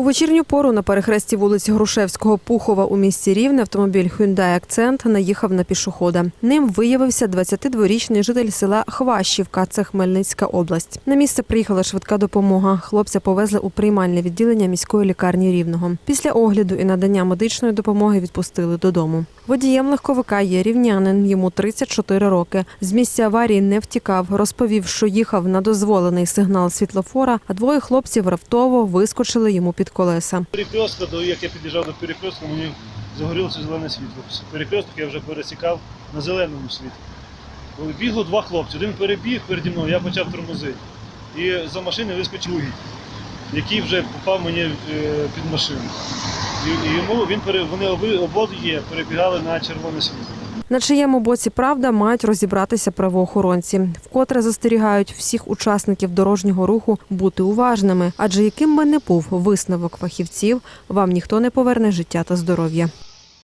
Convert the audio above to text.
У вечірню пору на перехресті вулиці Грушевського Пухова у місті Рівне автомобіль Hyundai Акцент наїхав на пішохода. Ним виявився 22-річний житель села Хващівка, це Хмельницька область. На місце приїхала швидка допомога. Хлопця повезли у приймальне відділення міської лікарні Рівного. Після огляду і надання медичної допомоги відпустили додому. Водієм легковика є рівнянин, йому 34 роки. З місця аварії не втікав. Розповів, що їхав на дозволений сигнал світлофора, а двоє хлопців раптово вискочили йому під колеса. Перекрестка, до як я під'їжджав до перекрестка, мені загорілося зелене світло. Перекресток я вже пересікав на зеленому світлі. Коли Бігло два хлопці. Один перебіг переді мною, я почав тормозити. І за машини вискочив другий, який вже попав мені е, під машину. І, йому він вони оби обоє перебігали на червоне світло. На чиєму боці правда мають розібратися правоохоронці, вкотре застерігають всіх учасників дорожнього руху бути уважними, адже яким би не був висновок фахівців, вам ніхто не поверне життя та здоров'я.